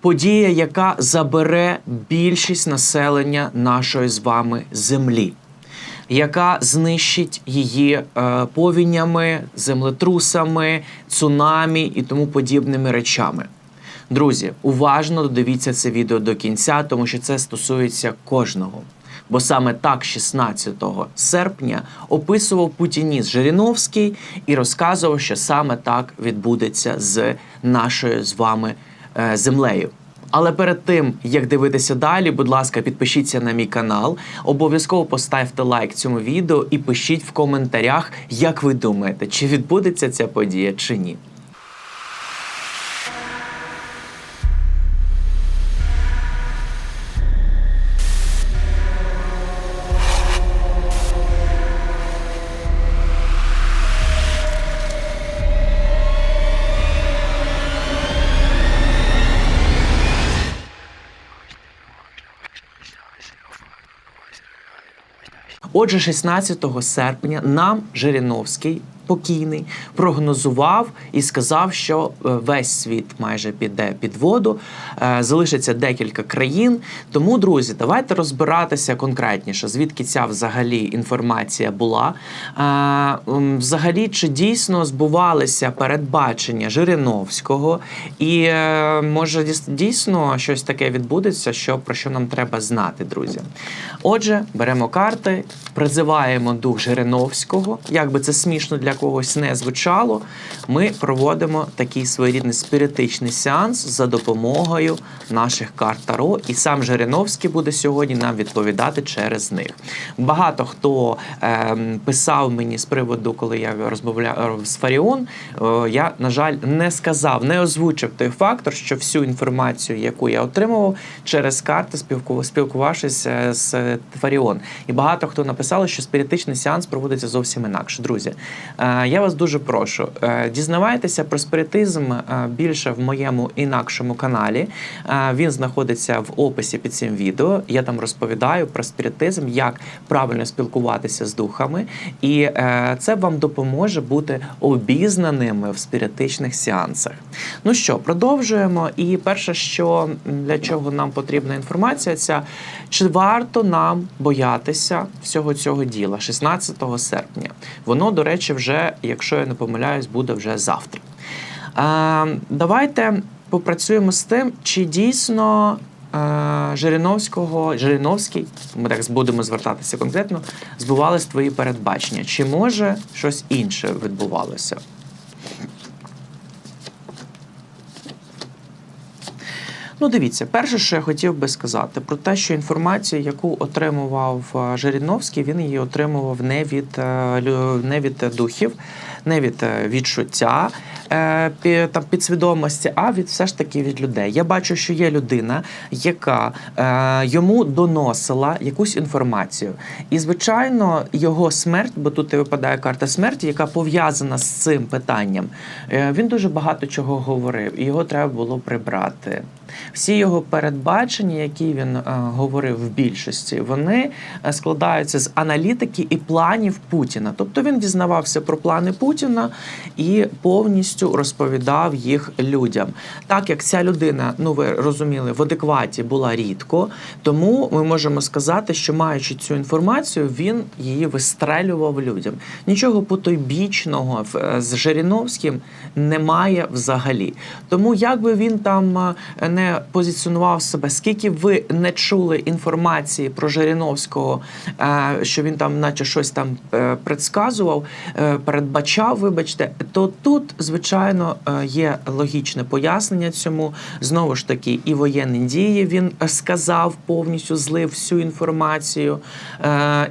подія, яка забере більшість населення нашої з вами землі, яка знищить її е, повінями, землетрусами, цунамі і тому подібними речами. Друзі, уважно додивіться це відео до кінця, тому що це стосується кожного. Бо саме так, 16 серпня, описував путініст Жириновський і розказував, що саме так відбудеться з нашою з вами землею. Але перед тим як дивитися далі, будь ласка, підпишіться на мій канал. Обов'язково поставте лайк цьому відео і пишіть в коментарях, як ви думаєте, чи відбудеться ця подія чи ні. Отже, 16 серпня нам Жириновський покійний прогнозував і сказав, що е, весь світ майже піде під воду, е, залишиться декілька країн. Тому, друзі, давайте розбиратися конкретніше, звідки ця взагалі інформація була. Е, Взагалі, чи дійсно збувалися передбачення Жириновського, і може дійсно щось таке відбудеться, що про що нам треба знати, друзі. Отже, беремо карти, призиваємо дух Жириновського. Як би це смішно для когось не звучало, ми проводимо такий своєрідний спіритичний сеанс за допомогою наших карт Таро. І сам Жириновський буде сьогодні нам відповідати через них. Багато хто ем, писав мені з приводу, коли я розмовляв з Фаріон, е, я, на жаль, не сказав, не озвучив той фактор, що всю інформацію, яку я отримував через карти, спілку- спілкувавшись е, з Фаріон. І багато хто написали, що спіритичний сеанс проводиться зовсім інакше. Друзі, е, я вас дуже прошу, е, дізнавайтеся про спіритизм е, більше в моєму інакшому каналі. Е, Він знаходиться в описі під цим відео. Я там розповідаю про спіритизм, як правильно спілкуватися з духами, і е, це вам допоможе бути обізнаними в спіритичних сеансах. Ну що, продовжуємо. І перше, що для чого нам потрібна інформація, ця чи варто нам боятися всього цього діла 16 серпня. Воно, до речі, вже, якщо я не помиляюсь, буде вже завтра. Е, давайте попрацюємо з тим, чи дійсно е, Жириновського, Жириновський, ми так будемо звертатися конкретно, збувались твої передбачення. Чи може щось інше відбувалося? Ну, дивіться, перше, що я хотів би сказати, про те, що інформацію, яку отримував е, Жириновський, він її отримував не від, е, не від духів, не від е, відчуття там, підсвідомості, а від все ж таки від людей. Я бачу, що є людина, яка йому доносила якусь інформацію. І, звичайно, його смерть, бо тут і випадає карта смерті, яка пов'язана з цим питанням. Він дуже багато чого говорив, і його треба було прибрати. Всі його передбачення, які він е, говорив в більшості, вони е, складаються з аналітики і планів Путіна. Тобто він дізнавався про плани Путіна і повністю розповідав їх людям. Так як ця людина, ну ви розуміли, в адекваті була рідко, тому ми можемо сказати, що маючи цю інформацію, він її вистрелював людям. Нічого потойбічного е, з Жириновським немає взагалі. Тому як би він там е, не позиціонував себе, скільки ви не чули інформації про Жириновського, е, що він там, наче щось там е, предсказував, е, передбачав, вибачте, то тут, звичайно, є логічне пояснення цьому. Знову ж таки, і воєнні дії він сказав повністю злив всю інформацію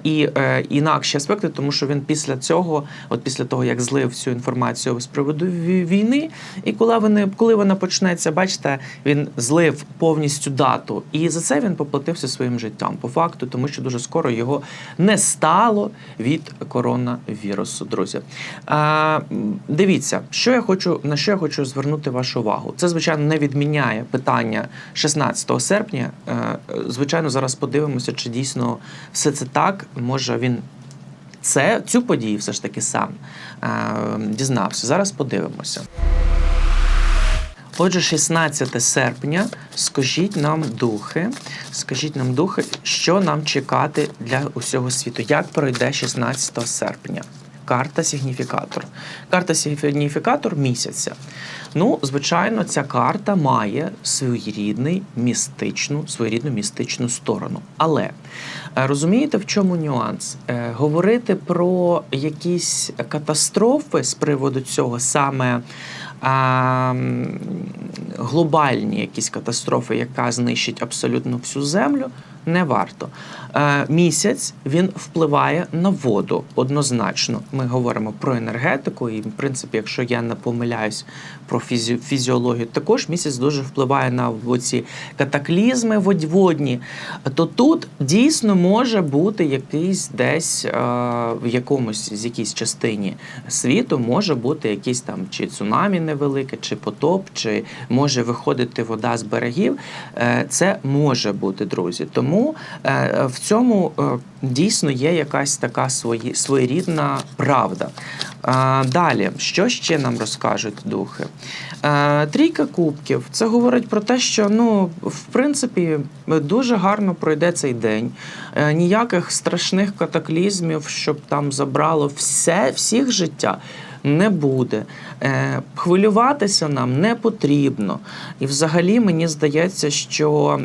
і інакші аспекти, тому що він після цього, от після того як злив всю інформацію з приводу війни, і коли вони коли вона почнеться, бачите, він злив повністю дату, і за це він поплатився своїм життям по факту, тому що дуже скоро його не стало від коронавірусу. Друзі, а, дивіться, що я хочу на що я хочу звернути вашу увагу. Це звичайно не відміняє питання 16 серпня. Звичайно, зараз подивимося, чи дійсно все це так. Може він це цю подію все ж таки сам е, дізнався. Зараз подивимося. Отже, 16 серпня, скажіть нам духи, скажіть нам духи, що нам чекати для усього світу. Як пройде 16 серпня? Карта сигніфікатор. Карта сигніфікатор місяця. Ну, звичайно, ця карта має своєрідний містичну, своєрідну містичну сторону. Але е, розумієте, в чому нюанс? Е, Говорити про якісь катастрофи з приводу цього саме а, глобальні якісь катастрофи, яка знищить абсолютно всю землю, не варто. Е, місяць він впливає на воду однозначно. Ми говоримо про енергетику, і в принципі, якщо я не помиляюсь про фізі- фізіологію, також місяць дуже впливає на ці катаклізми водні. То тут дійсно може бути якийсь десь е, в якомусь з якійсь частині світу, може бути якийсь там чи цунамі невелике, чи потоп, чи може виходити вода з берегів. Е, Це може бути, друзі. Тому е, в цьому е, дійсно є якась така свої, своєрідна правда. Е, Далі, що ще нам розкажуть духи? Трійка кубків. Це говорить про те, що ну, в принципі, дуже гарно пройде цей день. Ніяких страшних катаклізмів, щоб там забрало все, всіх життя. Не буде. Хвилюватися нам не потрібно. І взагалі мені здається, що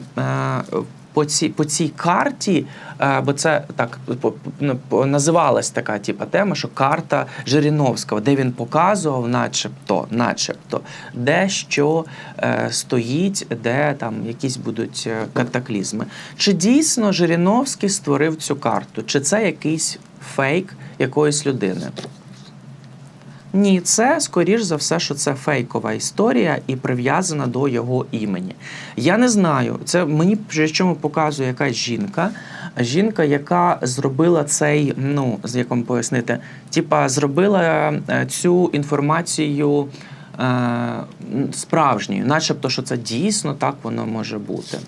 по цій, по цій карті, е, бо це так ну, називалась така типа тема, що карта Жириновського, де він показував, начебто, начебто, де що е, стоїть, де там якісь будуть е, катаклізми. Чи дійсно Жириновський створив цю карту? Чи це якийсь фейк якоїсь людини? Ні, це скоріш за все, що це фейкова історія і прив'язана до його імені. Я не знаю. Це мені чому показує якась жінка. Жінка, яка зробила цей, ну з вам пояснити, типа зробила е, цю інформацію е, справжньою, начебто, що це дійсно так воно може бути.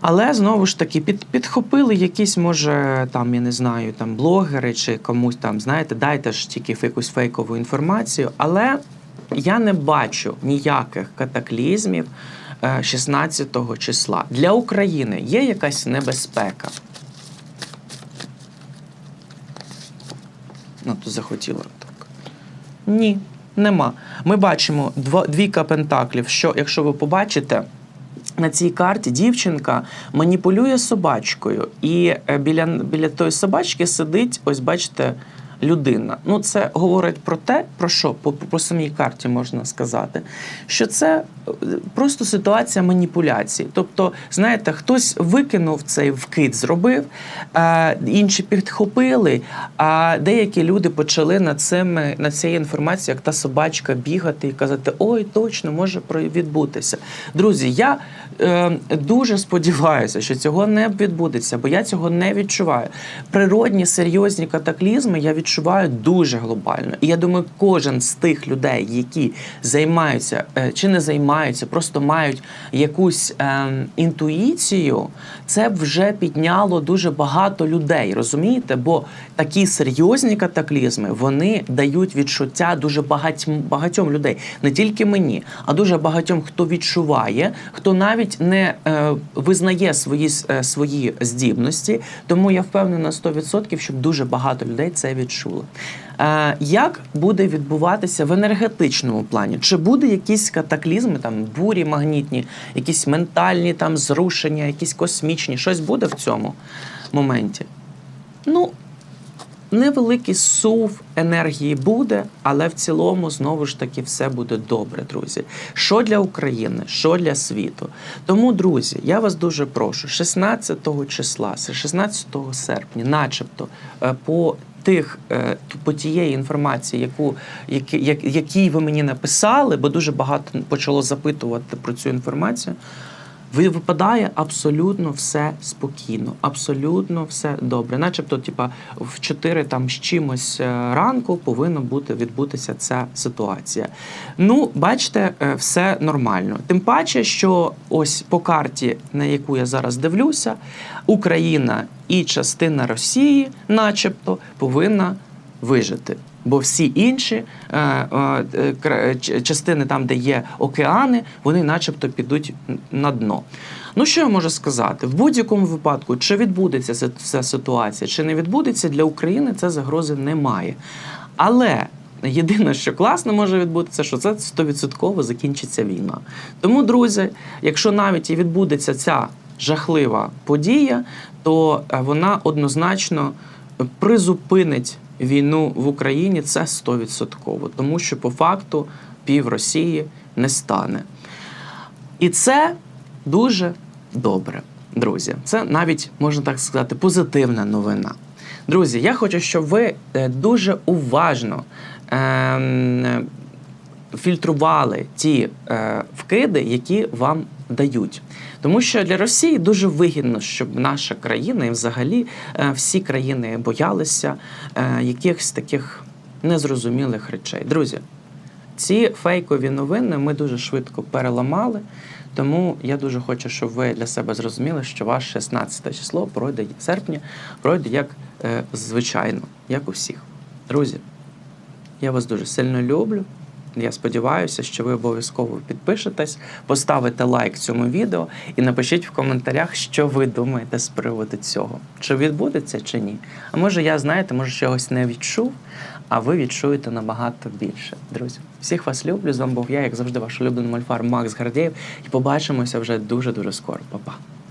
Але знову ж таки під, підхопили якісь, може, там, я не знаю, там блогери чи комусь там, знаєте, дайте ж тільки якусь фейкову інформацію. Але я не бачу ніяких катаклізмів е, 16 числа. Для України є якась небезпека. Ну, то захотіла так. Ні, нема. Ми бачимо двійка пентаклів. Що, якщо ви побачите, на цій карті дівчинка маніпулює собачкою, і е, біля, біля тої собачки сидить, ось бачите, людина. Ну, це говорить про те, про що по, по самій карті можна сказати, що це е, просто ситуація маніпуляції. Тобто, знаєте, хтось викинув цей вкид, зробив, а інші підхопили, а деякі люди почали над цими над цією інформацією, як та собачка, бігати і казати: ой, точно може відбутися. Друзі, я е, дуже сподіваюся, що цього не відбудеться, бо я цього не відчуваю. Природні серйозні катаклізми я відчуваю дуже глобально. І я думаю, кожен з тих людей, які займаються е, чи не займаються, просто мають якусь е, інтуїцію, це вже підняло дуже багато людей. Розумієте? Бо такі серйозні катаклізми вони дають відчуття дуже багатьом, багатьом людей, не тільки мені, а дуже багатьом, хто відчуває, хто навіть не е, визнає свої, е, свої здібності. Тому я впевнена на 100%, щоб дуже багато людей це відчуло. Е, як буде відбуватися в енергетичному плані? Чи буде якісь катаклізми, там бурі магнітні, якісь ментальні там зрушення, якісь космічні? Щось буде в цьому моменті? Ну, невеликий сув енергії буде, але в цілому знову ж таки все буде добре, друзі. Що для України, що для світу. Тому, друзі, я вас дуже прошу, 16 числа, 16 серпня, начебто, е, по тих е, по тієї інформації, яку які, як, якій ви мені написали, бо дуже багато почало запитувати про цю інформацію. Ви- Випадає абсолютно все спокійно, абсолютно все добре. Начебто, типа, в 4 там з чимось е, ранку повинна бути відбутися ця ситуація. Ну, бачите, е, все нормально. Тим паче, що ось по карті, на яку я зараз дивлюся, Україна і частина Росії, начебто, повинна вижити. Бо всі інші е, е, е, частини, там, де є океани, вони начебто підуть на дно. Ну, що я можу сказати? В будь-якому випадку, чи відбудеться ця, ситуація, чи не відбудеться, для України це загрози немає. Але єдине, що класно може відбутися, що це 100% закінчиться війна. Тому, друзі, якщо навіть і відбудеться ця жахлива подія, то вона однозначно призупинить війну в Україні. Це 100%. Тому що по факту пів Росії не стане. І це дуже добре, друзі. Це навіть можна так сказати позитивна новина. Друзі, я хочу, щоб ви е, дуже уважно ем, фільтрували ті е, вкиди, які вам дають. Тому що для Росії дуже вигідно, щоб наша країна і взагалі е, всі країни боялися е, якихось таких незрозумілих речей. Друзі, ці фейкові новини ми дуже швидко переламали. Тому я дуже хочу, щоб ви для себе зрозуміли, що ваше 16 число пройде серпня, пройде як е, звичайно, як у всіх. Друзі, я вас дуже сильно люблю. Я сподіваюся, що ви обов'язково підпишетесь, поставите лайк цьому відео і напишіть в коментарях, що ви думаєте з приводу цього. Чи відбудеться, чи ні. А може, я знаєте, може чогось не відчув, а ви відчуєте набагато більше. Друзі, всіх вас люблю. З вами був я, як завжди, ваш улюблений мальфар Макс Гардєєв. І побачимося вже дуже дуже скоро. Па-па.